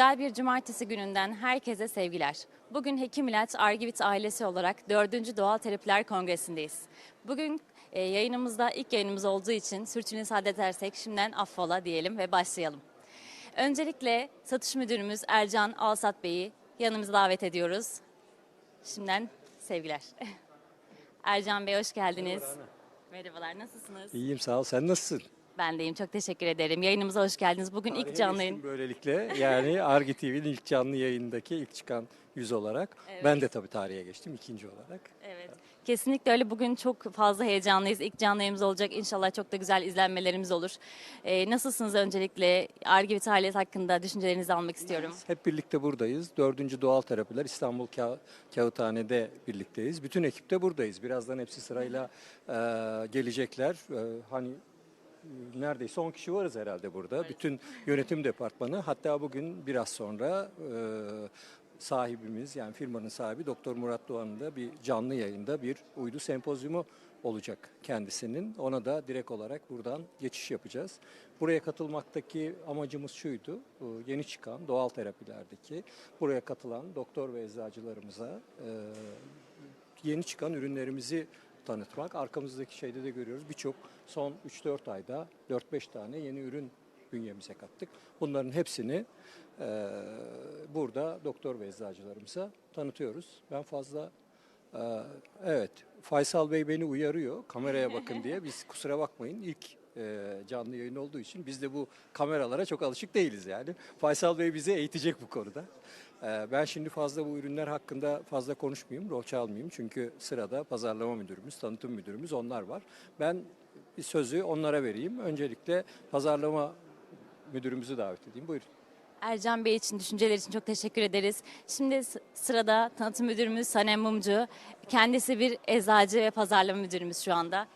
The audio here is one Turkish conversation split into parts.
Güzel bir cumartesi gününden herkese sevgiler. Bugün Hekim İlaç Argivit ailesi olarak 4. Doğal Terapiler Kongresi'ndeyiz. Bugün e, yayınımızda ilk yayınımız olduğu için sürçülisan edersek şimdiden affola diyelim ve başlayalım. Öncelikle satış müdürümüz Ercan Alsat Bey'i yanımıza davet ediyoruz. Şimdiden sevgiler. Ercan Bey hoş geldiniz. Merhabalar, nasılsınız? İyiyim sağ ol. Sen nasılsın? Ben deyim, çok teşekkür ederim. Yayınımıza hoş geldiniz. Bugün ilk canlı yayın. Böylelikle yani Argi TV'nin ilk canlı yayındaki ilk çıkan yüz olarak. Ben de tabii tarihe geçtim ikinci olarak. Evet. Kesinlikle öyle. Bugün çok fazla heyecanlıyız. İlk canlı yayımız olacak. İnşallah çok da güzel izlenmelerimiz olur. Ee, nasılsınız öncelikle? Argivit ailesi hakkında düşüncelerinizi almak istiyorum. Hep birlikte buradayız. Dördüncü Doğal Terapiler İstanbul Ka- Kağıthane'de birlikteyiz. Bütün ekip de buradayız. Birazdan hepsi sırayla e, gelecekler. E, hani neredeyse 10 kişi varız herhalde burada. Bütün yönetim departmanı. Hatta bugün biraz sonra e, sahibimiz yani firmanın sahibi Doktor Murat Doğan'ın da bir canlı yayında bir uydu sempozyumu olacak kendisinin. Ona da direkt olarak buradan geçiş yapacağız. Buraya katılmaktaki amacımız şuydu. Yeni çıkan doğal terapilerdeki buraya katılan doktor ve eczacılarımıza e, yeni çıkan ürünlerimizi tanıtmak. Arkamızdaki şeyde de görüyoruz. Birçok son 3-4 ayda 4-5 tane yeni ürün bünyemize kattık. Bunların hepsini e, burada doktor ve eczacılarımıza tanıtıyoruz. Ben fazla e, evet Faysal Bey beni uyarıyor kameraya bakın diye. Biz kusura bakmayın ilk e, canlı yayın olduğu için biz de bu kameralara çok alışık değiliz yani. Faysal Bey bizi eğitecek bu konuda. E, ben şimdi fazla bu ürünler hakkında fazla konuşmayayım, rol çalmayayım. Çünkü sırada pazarlama müdürümüz, tanıtım müdürümüz onlar var. Ben sözü onlara vereyim. Öncelikle pazarlama müdürümüzü davet edeyim. Buyurun. Ercan Bey için, düşünceler için çok teşekkür ederiz. Şimdi sırada tanıtım müdürümüz Sanem Mumcu. Kendisi bir eczacı ve pazarlama müdürümüz şu anda.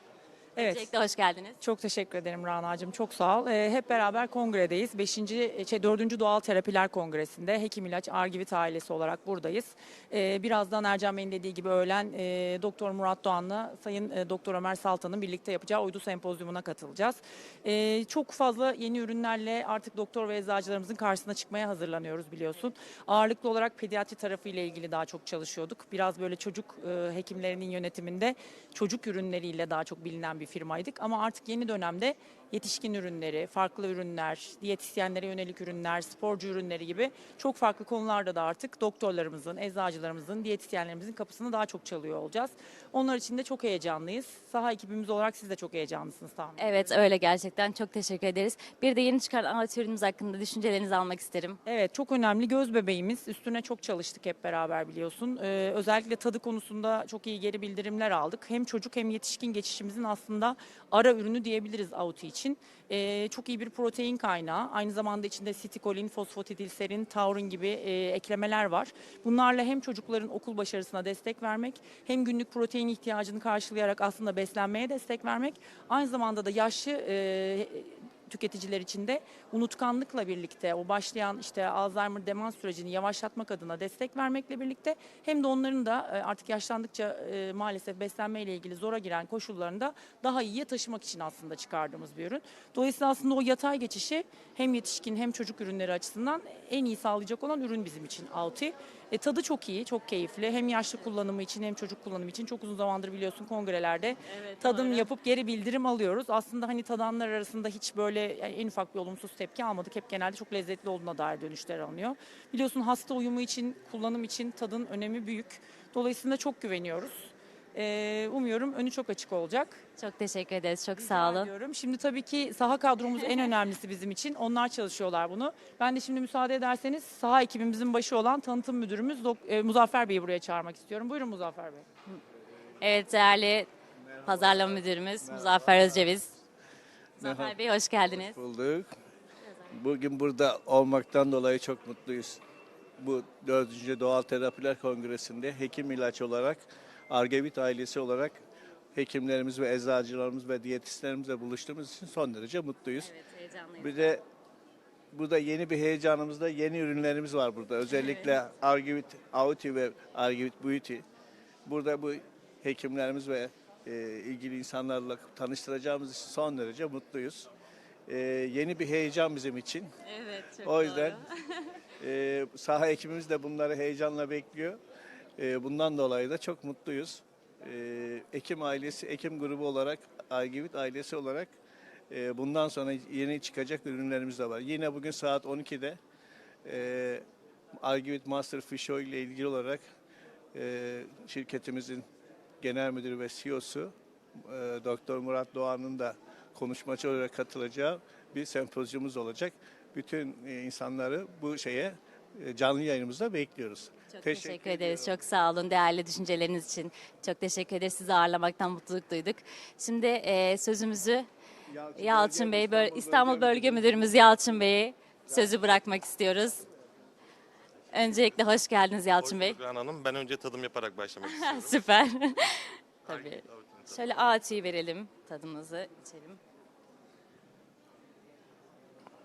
Evet. Öncelikle hoş geldiniz. Çok teşekkür ederim Rana'cığım. Çok sağ ol. Ee, hep beraber kongredeyiz. 5. Şey, 4. Doğal Terapiler Kongresi'nde Hekim İlaç Argivit ailesi olarak buradayız. Ee, birazdan Ercan Bey'in dediği gibi öğlen e, Doktor Murat Doğan'la Sayın e, Doktor Ömer Saltan'ın birlikte yapacağı uydu sempozyumuna katılacağız. Ee, çok fazla yeni ürünlerle artık doktor ve eczacılarımızın karşısına çıkmaya hazırlanıyoruz biliyorsun. Ağırlıklı olarak pediatri tarafı ile ilgili daha çok çalışıyorduk. Biraz böyle çocuk e, hekimlerinin yönetiminde çocuk ürünleriyle daha çok bilinen bir firmaydık. Ama artık yeni dönemde yetişkin ürünleri, farklı ürünler, diyetisyenlere yönelik ürünler, sporcu ürünleri gibi çok farklı konularda da artık doktorlarımızın, eczacılarımızın, diyetisyenlerimizin kapısını daha çok çalıyor olacağız. Onlar için de çok heyecanlıyız. Saha ekibimiz olarak siz de çok heyecanlısınız tahmin Evet öyle gerçekten çok teşekkür ederiz. Bir de yeni çıkan alet ürünümüz hakkında düşüncelerinizi almak isterim. Evet çok önemli göz bebeğimiz. Üstüne çok çalıştık hep beraber biliyorsun. Ee, özellikle tadı konusunda çok iyi geri bildirimler aldık. Hem çocuk hem yetişkin geçişimizin aslında ara ürünü diyebiliriz Auti için. Ee, çok iyi bir protein kaynağı. Aynı zamanda içinde sitikolin, fosfatidilserin, taurin gibi e, eklemeler var. Bunlarla hem çocukların okul başarısına destek vermek hem günlük protein ihtiyacını karşılayarak aslında beslenmeye destek vermek. Aynı zamanda da yaşlı e, tüketiciler için de unutkanlıkla birlikte o başlayan işte Alzheimer demans sürecini yavaşlatmak adına destek vermekle birlikte hem de onların da e, artık yaşlandıkça e, maalesef beslenmeyle ilgili zora giren koşullarında daha iyiye taşımak için aslında çıkardığımız bir ürün. Dolayısıyla aslında o yatay geçişi hem yetişkin hem çocuk ürünleri açısından en iyi sağlayacak olan ürün bizim için Auti. E, tadı çok iyi, çok keyifli. Hem yaşlı kullanımı için hem çocuk kullanımı için çok uzun zamandır biliyorsun kongrelerde tadım yapıp geri bildirim alıyoruz. Aslında hani tadanlar arasında hiç böyle yani en ufak bir olumsuz tepki almadık. Hep genelde çok lezzetli olduğuna dair dönüşler alınıyor. Biliyorsun hasta uyumu için, kullanım için tadın önemi büyük. Dolayısıyla çok güveniyoruz. E, umuyorum önü çok açık olacak. Çok teşekkür ederiz. Çok Rica sağ olun. ediyorum. Şimdi tabii ki saha kadromuz en önemlisi bizim için. Onlar çalışıyorlar bunu. Ben de şimdi müsaade ederseniz saha ekibimizin başı olan tanıtım müdürümüz Dok- e, Muzaffer Bey'i buraya çağırmak istiyorum. Buyurun Muzaffer Bey. Evet değerli pazarlama müdürümüz Muzaffer Özceviz. Muzaffer Bey hoş geldiniz. bulduk. Bugün burada olmaktan dolayı çok mutluyuz. Bu 4. Doğal Terapiler Kongresi'nde hekim ilaç olarak, Argevit ailesi olarak hekimlerimiz ve eczacılarımız ve diyetisyenlerimizle buluştuğumuz için son derece mutluyuz. Evet heyecanlıyım. Bir de burada yeni bir heyecanımızda yeni ürünlerimiz var burada. Özellikle Argivit Auti ve Argivit Beauty. Burada bu hekimlerimiz ve e, ilgili insanlarla tanıştıracağımız için son derece mutluyuz. e, yeni bir heyecan bizim için. Evet, çok O yüzden e, saha ekibimiz de bunları heyecanla bekliyor. E, bundan dolayı da çok mutluyuz. E, Ekim ailesi, Ekim grubu olarak, Aygivit ailesi olarak e, bundan sonra yeni çıkacak ürünlerimiz de var. Yine bugün saat 12'de e, Aygivit Master Fish Oil ile ilgili olarak e, şirketimizin genel müdürü ve CEO'su Doktor Murat Doğan'ın da konuşmacı olarak katılacağı bir sempozyumumuz olacak. Bütün insanları bu şeye canlı yayınımızda bekliyoruz. Çok Teşekkür teşekkür, ederiz. ediyorum. Çok sağ olun değerli düşünceleriniz için. Çok teşekkür ederiz. Sizi ağırlamaktan mutluluk duyduk. Şimdi e, sözümüzü Yalçın Bey, Böl- İstanbul Bölge Müdürümüz Yalçın Bey'e sözü bırakmak istiyoruz. Öncelikle hoş geldiniz Yalçın Hoş Bey. Rana Hanım. Ben önce tadım yaparak başlamak istiyorum. Süper. Tabii. Tabii. Şöyle ağaçıyı verelim, tadımızı içelim.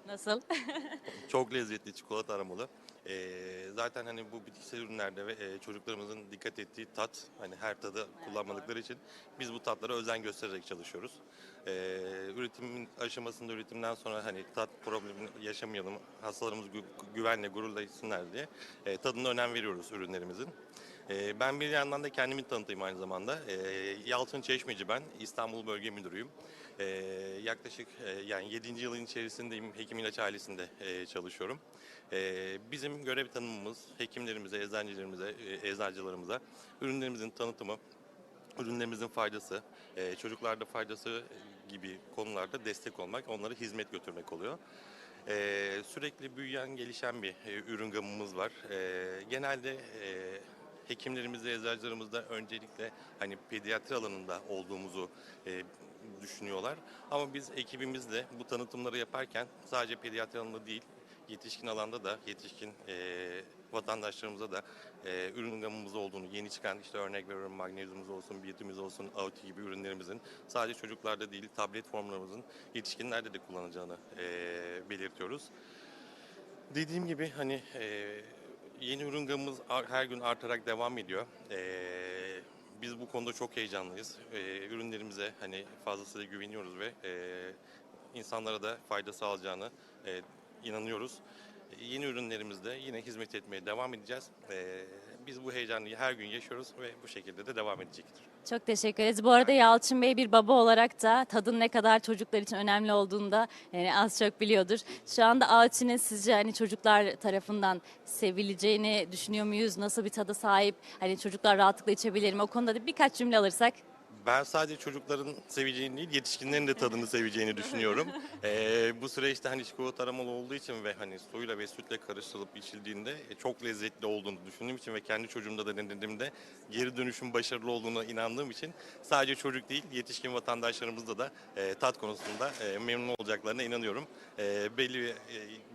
Nasıl? Çok lezzetli çikolata aromalı. Ee, zaten hani bu bitkisel ürünlerde ve e, çocuklarımızın dikkat ettiği tat, hani her tadı kullanmadıkları için biz bu tatlara özen göstererek çalışıyoruz. Ee, üretimin aşamasında üretimden sonra hani tat problemi yaşamayalım, hastalarımız gü- güvenle gururla içsinler diye e, tadına önem veriyoruz ürünlerimizin. Ee, ben bir yandan da kendimi tanıtayım aynı zamanda. Ee, Yalçın Çeşmeci ben, İstanbul Bölge Müdürüyüm. Ee, yaklaşık e, yani 7. yılın içerisindeyim, hekim ilaç ailesinde e, çalışıyorum. Bizim görev tanımımız hekimlerimize, eczacılarımıza, e, eczacılarımıza ürünlerimizin tanıtımı, ürünlerimizin faydası, e, çocuklarda faydası gibi konularda destek olmak, onlara hizmet götürmek oluyor. E, sürekli büyüyen, gelişen bir e, ürün gamımız var. E, genelde e, hekimlerimizde, eczacılarımızda öncelikle hani pediatri alanında olduğumuzu e, düşünüyorlar. Ama biz ekibimizle bu tanıtımları yaparken sadece pediatri alanında değil, yetişkin alanda da yetişkin e, vatandaşlarımıza da e, ürün gamımız olduğunu, yeni çıkan işte örnek veriyorum magnezyumumuz olsun, biyotimiz olsun, auti gibi ürünlerimizin sadece çocuklarda değil tablet formlarımızın yetişkinlerde de kullanacağını e, belirtiyoruz. Dediğim gibi hani e, yeni ürün gamımız her gün artarak devam ediyor. E, biz bu konuda çok heyecanlıyız. E, ürünlerimize hani fazlasıyla güveniyoruz ve e, insanlara da fayda sağlayacağını e, inanıyoruz. E, yeni ürünlerimizde yine hizmet etmeye devam edeceğiz. E, bu heyecanı her gün yaşıyoruz ve bu şekilde de devam edecektir. Çok teşekkür ederiz. Bu arada Yalçın Bey bir baba olarak da tadın ne kadar çocuklar için önemli olduğunu da yani az çok biliyordur. Şu anda ağaçının sizce hani çocuklar tarafından sevileceğini düşünüyor muyuz? Nasıl bir tada sahip? Hani çocuklar rahatlıkla içebilir mi? O konuda da birkaç cümle alırsak. Ben sadece çocukların seveceğini değil, yetişkinlerin de tadını seveceğini düşünüyorum. Ee, bu süreçte hani çikolata aromalı olduğu için ve hani suyla ve sütle karıştırılıp içildiğinde e, çok lezzetli olduğunu düşündüğüm için ve kendi çocuğumda da denediğimde geri dönüşüm başarılı olduğuna inandığım için sadece çocuk değil, yetişkin vatandaşlarımızda da e, tat konusunda e, memnun olacaklarına inanıyorum. E, belli bir e,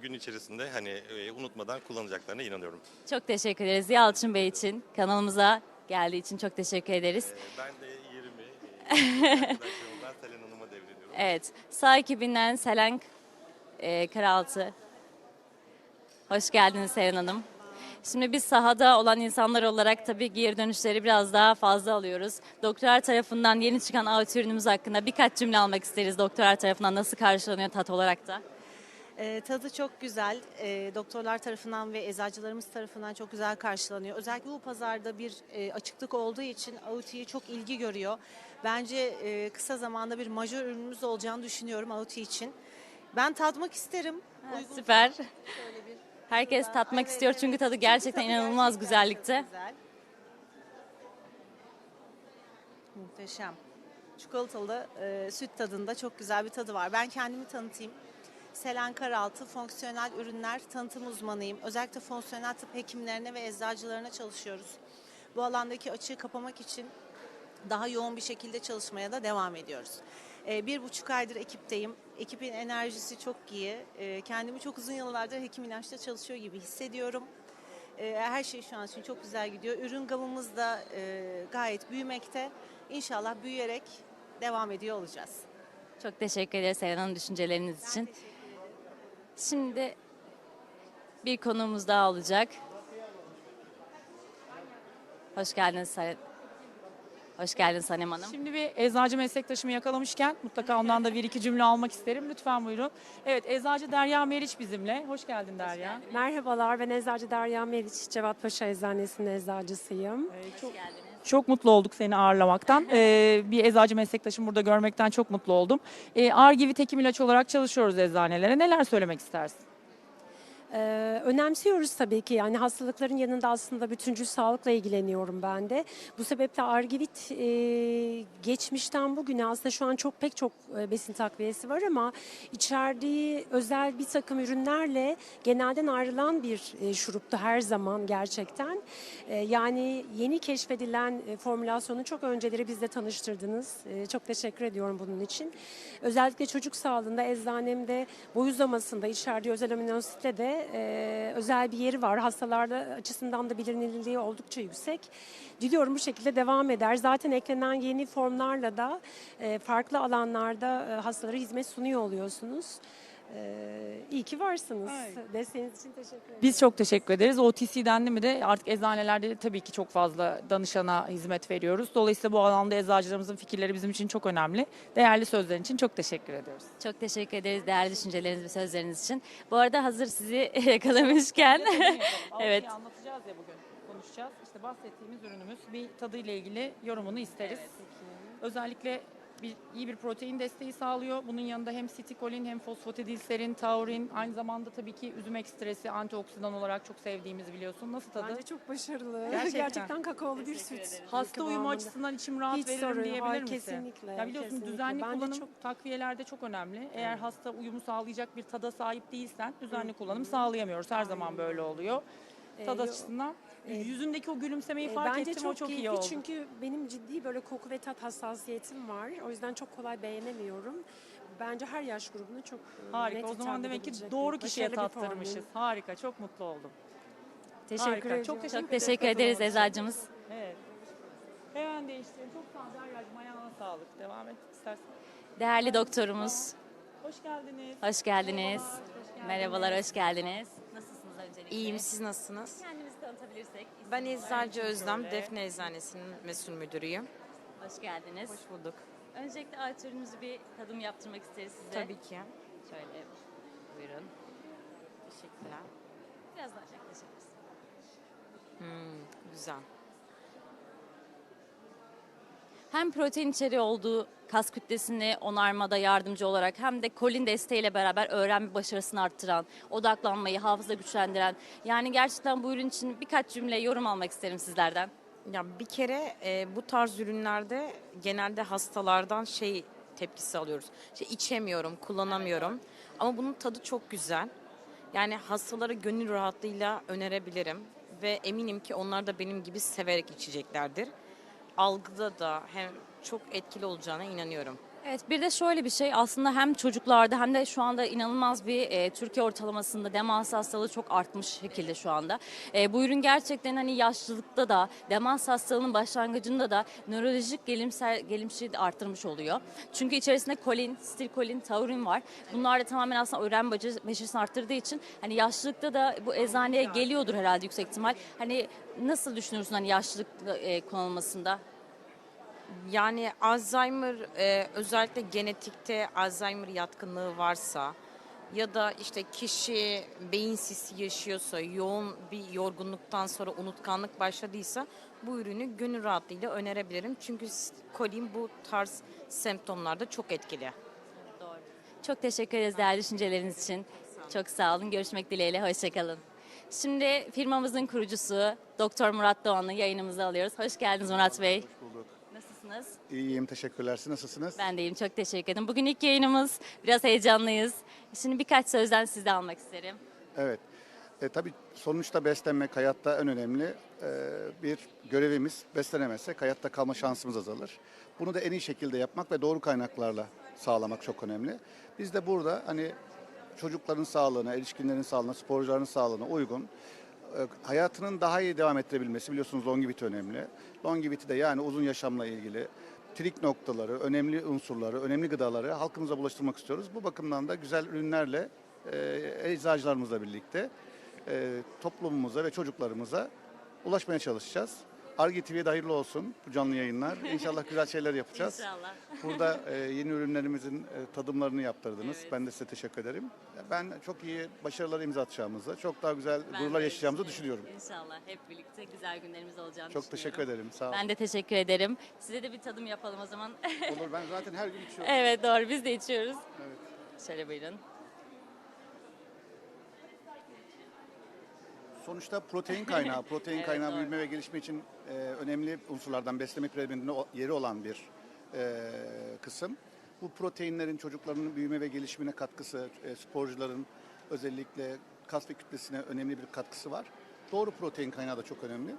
gün içerisinde hani e, unutmadan kullanacaklarına inanıyorum. Çok teşekkür ederiz Yalçın Bey için. Kanalımıza geldiği için çok teşekkür ederiz. E, ben de Selen Hanım'a devrediyorum. Evet, sağ ekibinden Selen e, Karaltı. Hoş geldiniz Selen Hanım. Şimdi biz sahada olan insanlar olarak tabii geri dönüşleri biraz daha fazla alıyoruz. Doktorlar tarafından yeni çıkan ağaç ürünümüz hakkında birkaç cümle almak isteriz. Doktorlar tarafından nasıl karşılanıyor tat olarak da? Ee, tadı çok güzel. Ee, doktorlar tarafından ve eczacılarımız tarafından çok güzel karşılanıyor. Özellikle bu pazarda bir e, açıklık olduğu için Auti'ye çok ilgi görüyor. Bence e, kısa zamanda bir majör ürünümüz olacağını düşünüyorum Auti için. Ben tadmak isterim. Uygun Süper. şöyle bir Herkes tatmak Evet, istiyor evet. çünkü tadı gerçekten tadı inanılmaz gerçekten güzellikte. çok güzel. Muhteşem. Çikolatalı e, süt tadında çok güzel bir tadı var. Ben kendimi tanıtayım. Selen Karaltı, fonksiyonel ürünler tanıtım uzmanıyım. Özellikle fonksiyonel tıp hekimlerine ve eczacılarına çalışıyoruz. Bu alandaki açığı kapamak için daha yoğun bir şekilde çalışmaya da devam ediyoruz. Ee, bir buçuk aydır ekipteyim. Ekibin enerjisi çok iyi. Ee, kendimi çok uzun yıllardır hekim ilaçta çalışıyor gibi hissediyorum. Ee, her şey şu an için çok güzel gidiyor. Ürün gamımız da e, gayet büyümekte. İnşallah büyüyerek devam ediyor olacağız. Çok teşekkür ederiz Selen Hanım düşünceleriniz için. Şimdi bir konuğumuz daha olacak. Hoş geldiniz Selen. Hoş geldin Sanem Hanım. Şimdi bir eczacı meslektaşımı yakalamışken mutlaka ondan da bir iki cümle almak isterim. Lütfen buyurun. Evet eczacı Derya Meriç bizimle. Hoş geldin Derya. Merhabalar, ben Eczacı Derya Meriç, Cevatpaşa Eczanesi'nin eczacısıyım. Ee, çok, çok mutlu olduk seni ağırlamaktan. Ee, bir eczacı meslektaşım burada görmekten çok mutlu oldum. Ee, Argivit Hekim İlaç olarak çalışıyoruz eczanelere. Neler söylemek istersin? Önemsiyoruz tabii ki yani hastalıkların yanında aslında bütüncül sağlıkla ilgileniyorum ben de. Bu sebeple Argivit e, geçmişten bugüne aslında şu an çok pek çok e, besin takviyesi var ama içerdiği özel bir takım ürünlerle genelden ayrılan bir e, şuruptu her zaman gerçekten. E, yani yeni keşfedilen e, formülasyonu çok önceleri bizle tanıştırdınız. E, çok teşekkür ediyorum bunun için. Özellikle çocuk sağlığında eczanemde boy uzamasında içerdiği özel amino asitle de e, özel bir yeri var. Hastalarda açısından da bilinirliği oldukça yüksek. Diliyorum bu şekilde devam eder. Zaten eklenen yeni formlarla da e, farklı alanlarda e, hastalara hizmet sunuyor oluyorsunuz. E, iyi ki varsınız. Evet. Desteğiniz için teşekkür ederim. Biz çok teşekkür ederiz. OTC dendi mi de artık eczanelerde de tabii ki çok fazla danışana hizmet veriyoruz. Dolayısıyla bu alanda eczacılarımızın fikirleri bizim için çok önemli. Değerli sözlerin için çok teşekkür ediyoruz. Çok teşekkür ederiz değerli düşünceleriniz ve sözleriniz için. Bu arada hazır sizi yakalamışken Evet. evet. anlatacağız ya bugün konuşacağız. İşte bahsettiğimiz ürünümüz bir tadıyla ilgili yorumunu isteriz. Özellikle bir, iyi bir protein desteği sağlıyor. Bunun yanında hem sitikolin hem fosfatidilserin, taurin, aynı zamanda tabii ki üzüm ekstresi, antioksidan olarak çok sevdiğimiz biliyorsun. Nasıl tadı? Bence çok başarılı. Gerçekten. Gerçekten, kakaolu bir süt. Hasta uyumu açısından içim rahat Hiç veririm sorun diyebilir yok. misin? Kesinlikle, Ya biliyorsun kesinlikle. düzenli Ben de kullanım çok- takviyelerde çok önemli. Eğer hasta uyumu sağlayacak bir tada sahip değilsen düzenli kullanım sağlayamıyoruz. Her zaman böyle oluyor. Tad Ee, açısından e, yüzündeki o gülümsemeyi Ee, fark Bence ettim çok, o çok iyi keyifli oldu. çünkü benim ciddi böyle koku ve tat hassasiyetim var. O yüzden çok kolay beğenemiyorum. Bence her yaş grubuna çok e, Harika. net O zaman demek ki edebilecek doğru bir kişiye başarılı bir formül. tattırmışız. Harika. Çok mutlu oldum. Teşekkür Harika. ederim. Çok teşekkür çok teşekkür ederiz eczacımız. Evet. Hemen değiştirelim. Çok sağ ol Derya'cığım. Ayağına sağlık. Devam et istersen. Değerli doktorumuz, Hoş geldiniz. hoş geldiniz. Merhabalar, hoş geldiniz. Nasılsınız öncelikle? İyiyim, siz nasılsınız? Kendimizi tanıtabilirsek. Ben. Eczacı Özlem, Böyle. Defne Eczanesi'nin mesul müdürüyüm. Hoş geldiniz. Hoş bulduk. Öncelikle ürünümüzü bir tadım yaptırmak isteriz size. Tabii ki. Şöyle buyurun. Teşekkürler. Biraz daha yaklaşabiliriz. Hmm, güzel. Hem protein içeriği olduğu kas kütlesini onarmada yardımcı olarak hem de kolin desteğiyle beraber öğrenme başarısını arttıran, odaklanmayı, hafıza güçlendiren. Yani gerçekten bu ürün için birkaç cümle yorum almak isterim sizlerden. Ya bir kere e, bu tarz ürünlerde genelde hastalardan şey tepkisi alıyoruz. İşte içemiyorum, kullanamıyorum. Ama bunun tadı çok güzel. Yani hastalara gönül rahatlığıyla önerebilirim ve eminim ki onlar da benim gibi severek içeceklerdir. Algıda da hem çok etkili olacağına inanıyorum. Evet bir de şöyle bir şey aslında hem çocuklarda hem de şu anda inanılmaz bir e, Türkiye ortalamasında demans hastalığı çok artmış şekilde şu anda. E, bu ürün gerçekten hani yaşlılıkta da demans hastalığının başlangıcında da nörolojik gelimsel gelimsizliği de arttırmış oluyor. Çünkü içerisinde kolin, stilkolin, taurin var. Bunlar da tamamen aslında öğrenme baca- başarısını arttırdığı için hani yaşlılıkta da bu eczaneye geliyordur herhalde yüksek ihtimal. Hani nasıl düşünüyorsun hani yaşlılık e, kullanılmasında? Yani Alzheimer e, özellikle genetikte Alzheimer yatkınlığı varsa ya da işte kişi beyin sisi yaşıyorsa, yoğun bir yorgunluktan sonra unutkanlık başladıysa bu ürünü gönül rahatlığıyla önerebilirim. Çünkü kolin bu tarz semptomlarda çok etkili. Çok teşekkür ederiz değerli düşünceleriniz için. Çok sağ olun. Görüşmek dileğiyle. Hoşçakalın. Şimdi firmamızın kurucusu Doktor Murat Doğan'ı yayınımıza alıyoruz. Hoş geldiniz Murat Bey. Hoş bulduk. Nasılsınız? İyiyim, teşekkürler. Siz nasılsınız? Ben de iyiyim. Çok teşekkür ederim. Bugün ilk yayınımız. Biraz heyecanlıyız. Şimdi birkaç sözden sizde almak isterim. Evet. E, tabii sonuçta beslenmek hayatta en önemli e, bir görevimiz. Beslenemezsek hayatta kalma şansımız azalır. Bunu da en iyi şekilde yapmak ve doğru kaynaklarla sağlamak çok önemli. Biz de burada hani çocukların sağlığına, erişkinlerin sağlığına, sporcuların sağlığına uygun hayatının daha iyi devam ettirebilmesi biliyorsunuz longevity önemli. Longevity de yani uzun yaşamla ilgili trik noktaları, önemli unsurları, önemli gıdaları halkımıza bulaştırmak istiyoruz. Bu bakımdan da güzel ürünlerle e, eczacılarımızla birlikte e, toplumumuza ve çocuklarımıza ulaşmaya çalışacağız. Arge TV'ye de hayırlı olsun bu canlı yayınlar. İnşallah güzel şeyler yapacağız. İnşallah. Burada e, yeni ürünlerimizin e, tadımlarını yaptırdınız. Ben de size teşekkür ederim. Ben çok iyi başarılar imza atacağımızı, çok daha güzel Ben gururlar de yaşayacağımızı düşünüyorum. İnşallah hep birlikte güzel günlerimiz olacağını Çok teşekkür ederim. Sağ olun. Ben de teşekkür ederim. Size de bir tadım yapalım o zaman. Olur ben zaten her gün içiyorum. evet doğru biz de içiyoruz. Evet. Şöyle buyurun. Sonuçta protein kaynağı, protein Evet, kaynağı doğru. büyüme ve gelişme için e, önemli unsurlardan besleme piramidinde yeri olan bir e, kısım. Bu proteinlerin çocukların büyüme ve gelişimine katkısı, e, sporcuların özellikle kas ve kütlesine önemli bir katkısı var. Doğru protein kaynağı da çok önemli.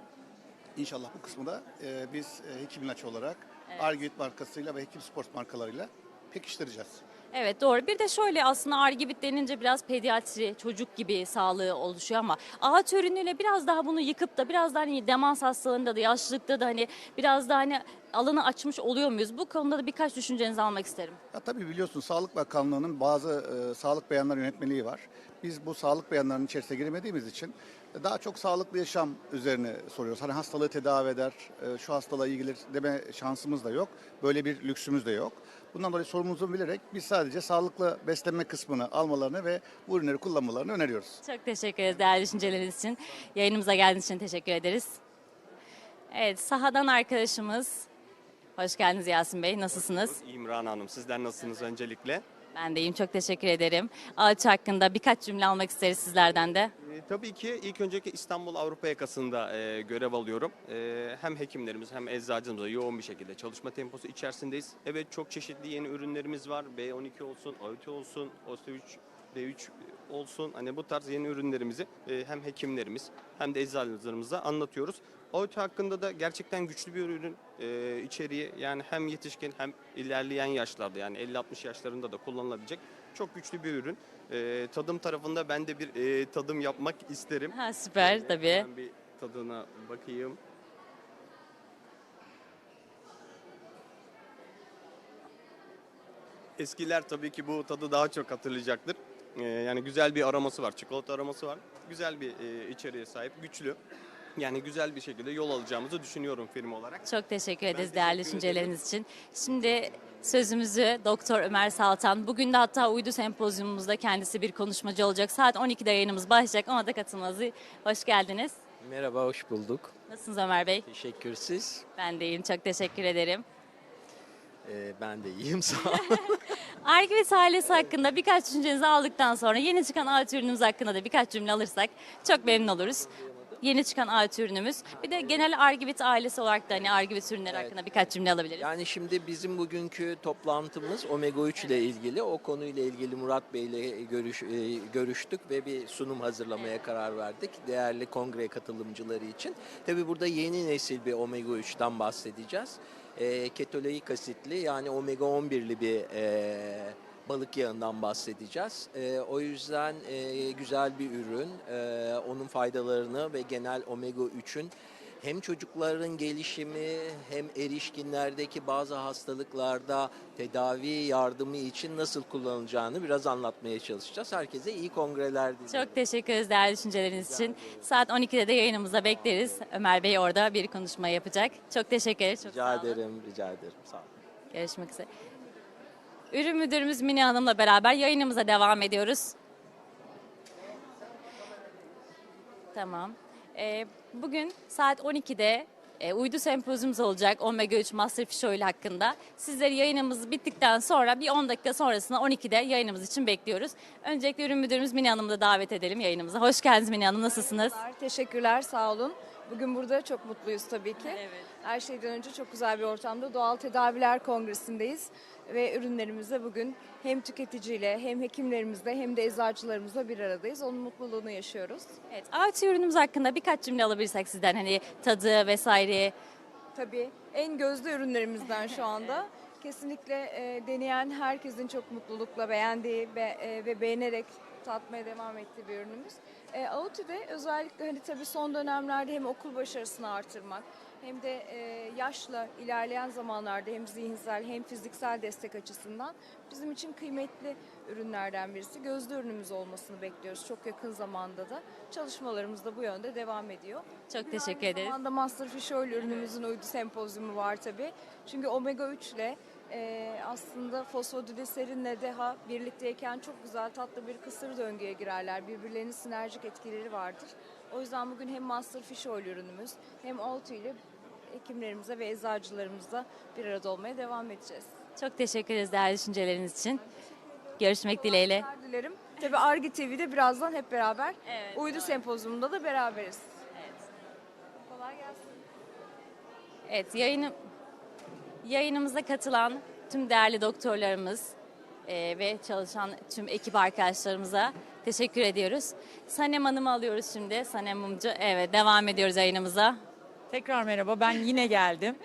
İnşallah bu kısmı da e, biz e, Hekim İlaç olarak Argivit markasıyla ve Hekim Sport markalarıyla pekiştireceğiz. Evet doğru. Bir de şöyle aslında Argibit denince biraz pediatri, çocuk gibi sağlığı oluşuyor ama ağaç ürünüyle biraz daha bunu yıkıp da biraz daha hani demans hastalığında da yaşlılıkta da hani biraz daha hani alanı açmış oluyor muyuz? Bu konuda da birkaç düşüncenizi almak isterim. Ya tabii biliyorsun Sağlık Bakanlığı'nın bazı e, sağlık beyanları yönetmeliği var. Biz bu sağlık beyanlarının içerisine giremediğimiz için e, daha çok sağlıklı yaşam üzerine soruyoruz. Hani hastalığı tedavi eder, e, şu hastalığa iyi gelir deme şansımız da yok. Böyle bir lüksümüz de yok. Bundan dolayı sorumluluğumuzu bilerek biz sadece sağlıklı beslenme kısmını almalarını ve bu ürünleri kullanmalarını öneriyoruz. Çok teşekkür ederiz değerli düşünceleriniz için. Yayınımıza geldiğiniz için teşekkür ederiz. Evet sahadan arkadaşımız. Hoş geldiniz Yasin Bey. Nasılsınız? İmran Hanım sizler nasılsınız öncelikle? Ben de iyiyim. Çok teşekkür ederim. Ağaç hakkında birkaç cümle almak isteriz sizlerden de. Ee, tabii ki ilk önceki İstanbul Avrupa yakasında e, görev alıyorum. E, hem hekimlerimiz hem eczacımızla yoğun bir şekilde çalışma temposu içerisindeyiz. Evet çok çeşitli yeni ürünlerimiz var. B12 olsun, AUT olsun, OST3, D3 olsun. Hani bu tarz yeni ürünlerimizi e, hem hekimlerimiz hem de eczacılarımıza anlatıyoruz. AUT hakkında da gerçekten güçlü bir ürün e, içeriği yani hem yetişkin hem ilerleyen yaşlarda yani 50-60 yaşlarında da kullanılabilecek çok güçlü bir ürün. E, tadım tarafında ben de bir e, tadım yapmak isterim. Ha, süper tabii. Ben bir tadına bakayım. Eskiler tabii ki bu tadı daha çok hatırlayacaktır. Ee, yani güzel bir aroması var, çikolata aroması var. Güzel bir e, içeriğe sahip, güçlü. Yani güzel bir şekilde yol alacağımızı düşünüyorum firma olarak. Çok teşekkür ederiz teşekkür değerli düşünceleriniz için. Şimdi sözümüzü Doktor Ömer Saltan. Bugün de hatta uydu sempozyumumuzda kendisi bir konuşmacı olacak. Saat 12'de yayınımız başlayacak. Ona da katılmanızı hoş geldiniz. Merhaba, hoş bulduk. Nasılsınız Ömer Bey? Teşekkür siz. Ben de iyiyim. Çok teşekkür ederim. Ee, ben de iyiyim, sağ olun. Argivit ailesi hakkında birkaç düşüncenizi aldıktan sonra yeni çıkan ağaç ürünümüz hakkında da birkaç cümle alırsak çok memnun oluruz. Yeni çıkan ağaç ürünümüz. Bir de genel Argivit ailesi olarak da hani Argivit ürünleri hakkında birkaç cümle alabiliriz. Yani şimdi bizim bugünkü toplantımız Omega 3 ile ilgili. O konuyla ilgili Murat Bey ile görüş, e, görüştük ve bir sunum hazırlamaya karar verdik. Değerli kongre katılımcıları için. Tabi burada yeni nesil bir Omega 3'ten bahsedeceğiz. E, ketoloik asitli yani Omega 11'li bir e, balık yağından bahsedeceğiz. E, o yüzden e, güzel bir ürün. E, onun faydalarını ve genel Omega 3'ün hem çocukların gelişimi hem erişkinlerdeki bazı hastalıklarda tedavi yardımı için nasıl kullanılacağını biraz anlatmaya çalışacağız. Herkese iyi kongreler diliyorum. Çok teşekkür ederiz değerli düşünceleriniz için. Saat 12'de de yayınımıza bekleriz. Ömer Bey orada bir konuşma yapacak. Çok teşekkür ederiz. Çok Rica sağ olun. ederim, rica ederim. Sağ olun. Görüşmek üzere. Ürün müdürümüz Mine Hanım'la beraber yayınımıza devam ediyoruz. Tamam. Ee, bugün saat 12'de e, uydu sempozyumumuz olacak Omega 3 Masterfish Oil hakkında. Sizleri yayınımız bittikten sonra bir 10 dakika sonrasında 12'de yayınımız için bekliyoruz. Öncelikle ürün müdürümüz Mine Hanım'ı da davet edelim yayınımıza. Hoş geldiniz Mine Hanım, nasılsınız? Merhabalar, Teşekkürler, sağ olun. Bugün burada çok mutluyuz tabii ki. Evet. Her şeyden önce çok güzel bir ortamda Doğal Tedaviler Kongresi'ndeyiz. Ve ürünlerimizle bugün hem tüketiciyle hem hekimlerimizle hem de eczacılarımızla bir aradayız. Onun mutluluğunu yaşıyoruz. Evet, ağaç ürünümüz hakkında birkaç cümle alabilirsek sizden hani tadı vesaire. Tabii en gözde ürünlerimizden şu anda. Kesinlikle e, deneyen herkesin çok mutlulukla beğendiği be- e, ve beğenerek tatmaya devam ettiği bir ürünümüz. E, Autu'de özellikle hani tabii son dönemlerde hem okul başarısını artırmak hem de e, yaşla ilerleyen zamanlarda hem zihinsel hem fiziksel destek açısından bizim için kıymetli ürünlerden birisi. Gözde ürünümüz olmasını bekliyoruz çok yakın zamanda da. Çalışmalarımız da bu yönde devam ediyor. Çok Bir teşekkür aynı ederiz. zamanda Master Fish Oil ürünümüzün uydu sempozyumu var tabii. Çünkü omega 3 ile e, aslında fosfodileserinle DHA birlikteyken çok güzel tatlı bir kısır döngüye girerler. Birbirlerinin sinerjik etkileri vardır. O yüzden bugün hem Master Fish Oil ürünümüz hem Altu ile hekimlerimize ve eczacılarımızla bir arada olmaya devam edeceğiz. Çok teşekkür ederiz değerli düşünceleriniz için. Görüşmek dileğiyle. Dilerim. Tabii Argi TV'de birazdan hep beraber Evet, uydu sempozyumunda da beraberiz. Kolay gelsin. Evet, yayını, yayınımıza katılan tüm değerli doktorlarımız e, ve çalışan tüm ekip arkadaşlarımıza teşekkür ediyoruz. Sanem Hanım'ı alıyoruz şimdi. Sanem Mumcu. Evet, devam ediyoruz yayınımıza. Tekrar merhaba ben yine geldim.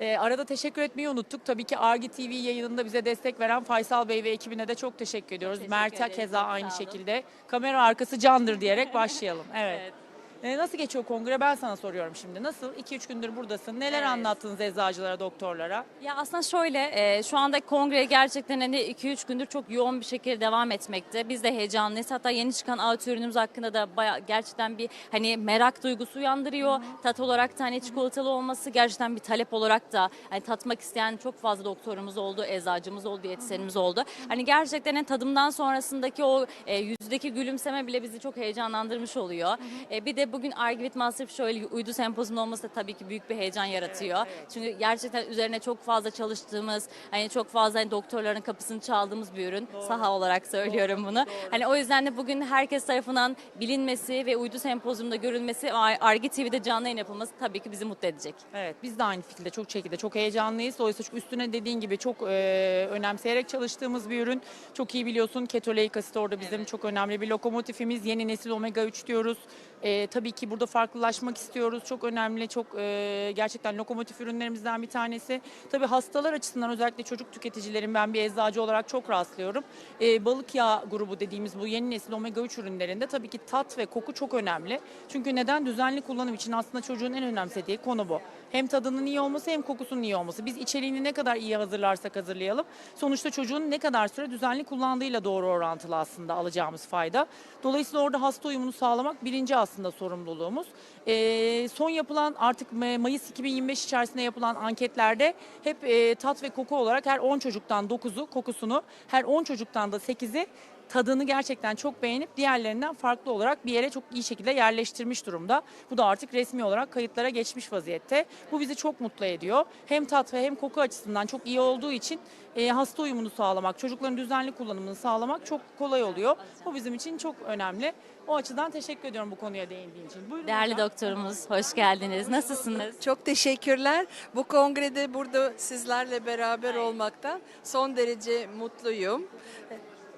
Ee, arada teşekkür etmeyi unuttuk. Tabii ki Argi TV yayınında bize destek veren Faysal Bey ve ekibine de çok teşekkür ediyoruz. teşekkür Mert'e ederiz, keza çok aynı olun. şekilde. Kamera arkası candır diyerek başlayalım. Evet. Evet. Ee, nasıl geçiyor kongre ben sana soruyorum şimdi. Nasıl? 2-3 gündür buradasın. Neler Evet. anlattınız eczacılara, doktorlara? Ya aslında şöyle, e, şu anda kongre gerçekten hani 2-3 gündür çok yoğun bir şekilde devam etmekte. Biz de heyecanlıyız. Hatta yeni çıkan ağaç ürünümüz hakkında da baya, gerçekten bir hani merak duygusu uyandırıyor. Tat olarak da hani çikolatalı olması gerçekten bir talep olarak da hani tatmak isteyen çok fazla doktorumuz oldu, eczacımız oldu, diyetisyenimiz oldu. Hani gerçekten hani tadımdan sonrasındaki o e, yüzdeki gülümseme bile bizi çok heyecanlandırmış oluyor. E, bir de bugün Argivit Master şöyle uydu sempozyumu olması da tabii ki büyük bir heyecan yaratıyor. Çünkü gerçekten üzerine çok fazla çalıştığımız, hani çok fazla hani doktorların kapısını çaldığımız bir ürün. Saha olarak söylüyorum bunu. Hani o yüzden de bugün herkes tarafından bilinmesi ve uydu sempozyumunda görülmesi, Argi TV'de canlı yayın yapılması tabii ki bizi mutlu edecek. Evet biz de aynı fikirde çok şekilde çok heyecanlıyız. Dolayısıyla üstüne dediğin gibi çok e, önemseyerek çalıştığımız bir ürün. Çok iyi biliyorsun ketoleik asit orada bizim çok önemli bir lokomotifimiz. Yeni nesil omega 3 diyoruz. E, tabii ki burada farklılaşmak istiyoruz. Çok önemli, çok e, gerçekten lokomotif ürünlerimizden bir tanesi. Tabii hastalar açısından özellikle çocuk tüketicilerin ben bir eczacı olarak çok rastlıyorum. E, balık yağı grubu dediğimiz bu yeni nesil omega 3 ürünlerinde tabii ki tat ve koku çok önemli. Çünkü neden? Düzenli kullanım için aslında çocuğun en önemsediği konu bu. Hem tadının iyi olması hem kokusunun iyi olması. Biz içeriğini ne kadar iyi hazırlarsak hazırlayalım. Sonuçta çocuğun ne kadar süre düzenli kullandığıyla doğru orantılı aslında alacağımız fayda. Dolayısıyla orada hasta uyumunu sağlamak birinci aslında sorumluluğumuz. Ee, son yapılan artık May- Mayıs 2025 içerisinde yapılan anketlerde hep e, tat ve koku olarak her 10 çocuktan 9'u kokusunu, her 10 çocuktan da 8'i tadını gerçekten çok beğenip diğerlerinden farklı olarak bir yere çok iyi şekilde yerleştirmiş durumda. Bu da artık resmi olarak kayıtlara geçmiş vaziyette. Bu bizi çok mutlu ediyor. Hem tat ve hem koku açısından çok iyi olduğu için e, hasta uyumunu sağlamak, çocukların düzenli kullanımını sağlamak çok kolay oluyor. Bu bizim için çok önemli. O açıdan teşekkür ediyorum bu konuya değindiğin için. Buyurun Değerli hocam. doktorumuz, hoş geldiniz. Nasılsınız? Çok teşekkürler. Bu kongrede burada sizlerle beraber olmaktan son derece mutluyum.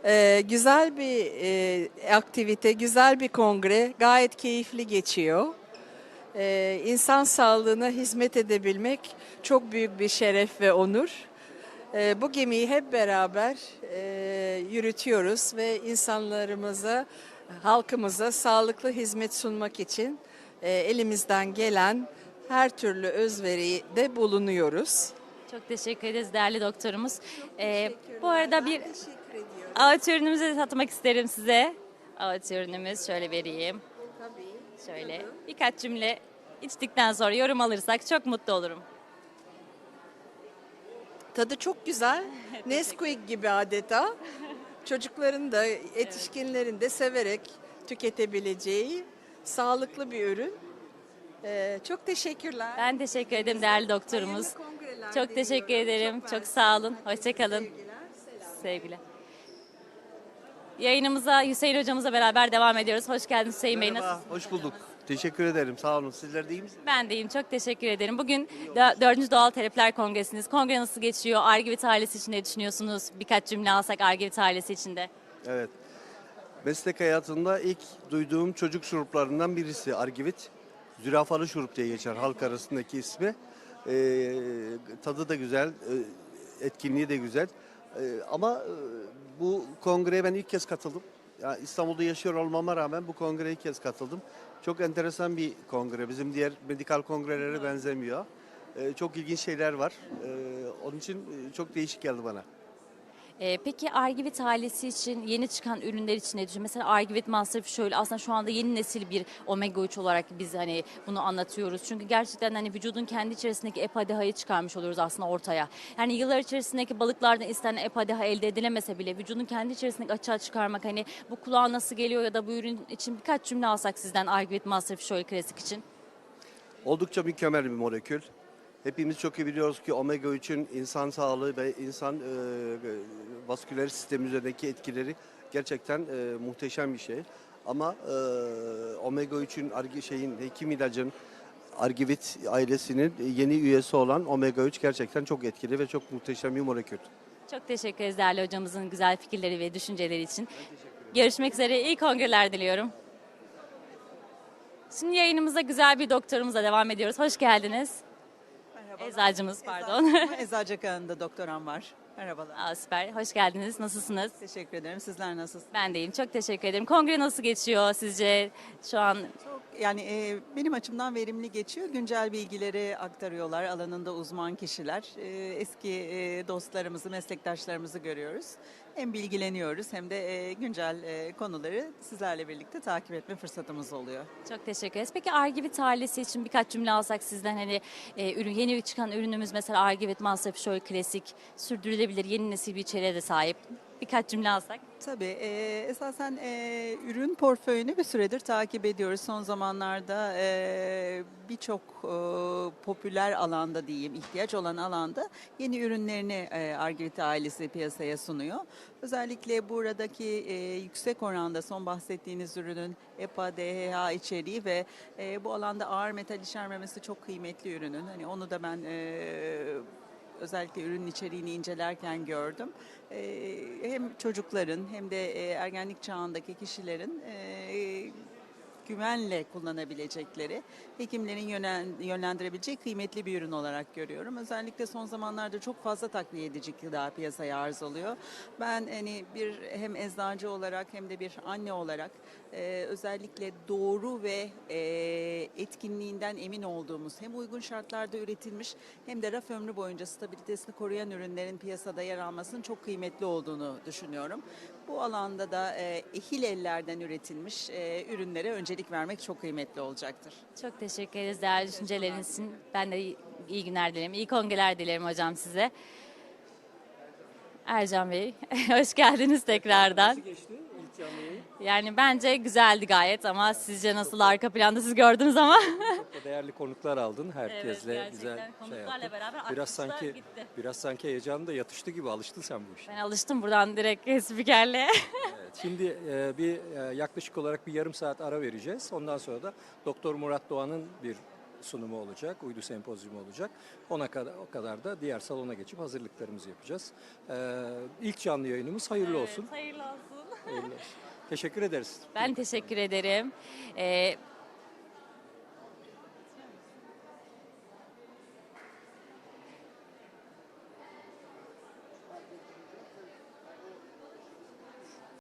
Ee, güzel bir e, aktivite, güzel bir kongre, gayet keyifli geçiyor. Ee, insan sağlığına hizmet edebilmek çok büyük bir şeref ve onur. Ee, bu gemiyi hep beraber e, yürütüyoruz ve insanlarımıza, halkımıza sağlıklı hizmet sunmak için e, elimizden gelen her türlü özveriyi de bulunuyoruz. Çok teşekkür ederiz değerli doktorumuz. Ee, bu arada bir. Ağaç ürünümüzü de satmak isterim size. Ağaç ürünümüz şöyle vereyim. Tabii. Şöyle birkaç cümle içtikten sonra yorum alırsak çok mutlu olurum. Tadı çok güzel. Nesquik gibi adeta. Çocukların da yetişkinlerin de severek tüketebileceği sağlıklı bir ürün. Ee, çok teşekkürler. Ben teşekkür ederim değerli doktorumuz. Hayırlı kongreler Çok teşekkür diliyorum. ederim. Çok sağ olun. Hoşçakalın. Sevgiler, selam. Sevgiler. Yayınımıza Hüseyin hocamızla beraber devam ediyoruz. Hoş geldiniz Hüseyin Bey. Merhaba, Nasılsınız? hoş bulduk. Teşekkür ederim, sağ olun. Sizler de iyi misiniz? Ben deyim. Çok teşekkür ederim. Bugün dö- 4. Doğal Terapiler Kongresi'niz. Kongre nasıl geçiyor? Argivit ailesi için ne düşünüyorsunuz? Birkaç cümle alsak Argivit ailesi için de. Evet. Meslek hayatında ilk duyduğum çocuk şuruplarından birisi Argivit. Zürafalı şurup diye geçer halk arasındaki ismi. Ee, tadı da güzel, e, etkinliği de güzel. Ee, ama e, bu kongreye ben ilk kez katıldım. Ya İstanbul'da yaşıyor olmama rağmen bu kongreye ilk kez katıldım. Çok enteresan bir kongre. Bizim diğer medikal kongrelere benzemiyor. Ee, çok ilginç şeyler var. Ee, onun için e, çok değişik geldi bana. Ee, peki Argivit ailesi için yeni çıkan ürünler için ne düşünüyorsun? Mesela Argivit Master şöyle aslında şu anda yeni nesil bir omega 3 olarak biz hani bunu anlatıyoruz. Çünkü gerçekten hani vücudun kendi içerisindeki EPA-DHA'yı çıkarmış oluyoruz aslında ortaya. Yani yıllar içerisindeki balıklardan istenen EPA-DHA elde edilemese bile vücudun kendi içerisindeki açığa çıkarmak hani bu kulağa nasıl geliyor ya da bu ürün için birkaç cümle alsak sizden Argivit Fish Oil Klasik için. Oldukça mükemmel bir molekül. Hepimiz çok iyi biliyoruz ki omega 3'ün insan sağlığı ve insan e, vasküler sistemi üzerindeki etkileri gerçekten e, muhteşem bir şey. Ama e, omega 3'ün argi- şeyin hekim ilacın Argivit ailesinin yeni üyesi olan omega 3 gerçekten çok etkili ve çok muhteşem bir molekül. Çok teşekkür ederiz değerli hocamızın güzel fikirleri ve düşünceleri için. Görüşmek üzere. İyi kongreler diliyorum. Şimdi yayınımıza güzel bir doktorumuzla devam ediyoruz. Hoş geldiniz. Eczacımız pardon. Eczacı kanında doktoram var. Merhabalar. Aa, süper. Hoş geldiniz. Nasılsınız? Teşekkür ederim. Sizler nasılsınız? Ben de iyiyim. Çok teşekkür ederim. Kongre nasıl geçiyor sizce? Şu an Yani e, benim açımdan verimli geçiyor. Güncel bilgileri aktarıyorlar. Alanında uzman kişiler. E, eski e, dostlarımızı, meslektaşlarımızı görüyoruz. Hem bilgileniyoruz hem de e, güncel e, konuları sizlerle birlikte takip etme fırsatımız oluyor. çok teşekkür ederiz. Peki Argivit ailesi için birkaç cümle alsak sizden hani e, ürün yeni çıkan ürünümüz mesela Argivit Masterchef Show Klasik sürdürülebilir yeni nesil bir içeriğe de sahip. Birkaç cümle alsak. Tabii e, esasen e, ürün portföyünü bir süredir takip ediyoruz. Son zamanlarda e, birçok e, popüler alanda diyeyim, ihtiyaç olan alanda yeni ürünlerini e, Argivit ailesi piyasaya sunuyor. Özellikle buradaki e, yüksek oranda son bahsettiğiniz ürünün EPA, DHA içeriği ve e, bu alanda ağır metal içermemesi çok kıymetli ürünün. Hani onu da ben e, özellikle ürünün içeriğini incelerken gördüm. Ee, hem çocukların hem de e, ergenlik çağındaki kişilerin e, güvenle kullanabilecekleri, hekimlerin yönlen- yönlendirebileceği kıymetli bir ürün olarak görüyorum. Özellikle son zamanlarda çok fazla takviye edici gıda piyasaya arz oluyor. Ben hani bir hem eczacı olarak hem de bir anne olarak e, özellikle doğru ve e, etkinliğinden emin olduğumuz hem uygun şartlarda üretilmiş hem de raf ömrü boyunca stabilitesini koruyan ürünlerin piyasada yer almasının çok kıymetli olduğunu düşünüyorum. Bu alanda da e, ehil ellerden üretilmiş e, ürünlere öncelik vermek çok kıymetli olacaktır. Çok teşekkür ederiz değerli düşünceleriniz için. Ben de iyi, iyi günler dilerim. İyi kongreler dilerim hocam size. Ercan Bey, hoş geldiniz tekrardan. Nasıl geçti? Yani bence güzeldi gayet ama sizce nasıl arka planda siz gördünüz ama. Değerli konuklar aldın. Herkesle gerçekten güzel şey yaptın. beraber Biraz sanki gitti. biraz sanki heyecanı da yatıştı gibi alıştın sen bu işe. Ben alıştım buradan direkt spikerle. Evet, şimdi e, bir e, yaklaşık olarak bir yarım saat ara vereceğiz. Ondan sonra da Doktor Murat Doğan'ın bir sunumu olacak, uydu sempozyumu olacak. Ona kadar o kadar da diğer salona geçip hazırlıklarımızı yapacağız. Ee, ilk canlı yayınımız hayırlı. Hayırlı olsun. Hayırlı olsun. Teşekkür ederiz. Ben teşekkür ederim. Ee,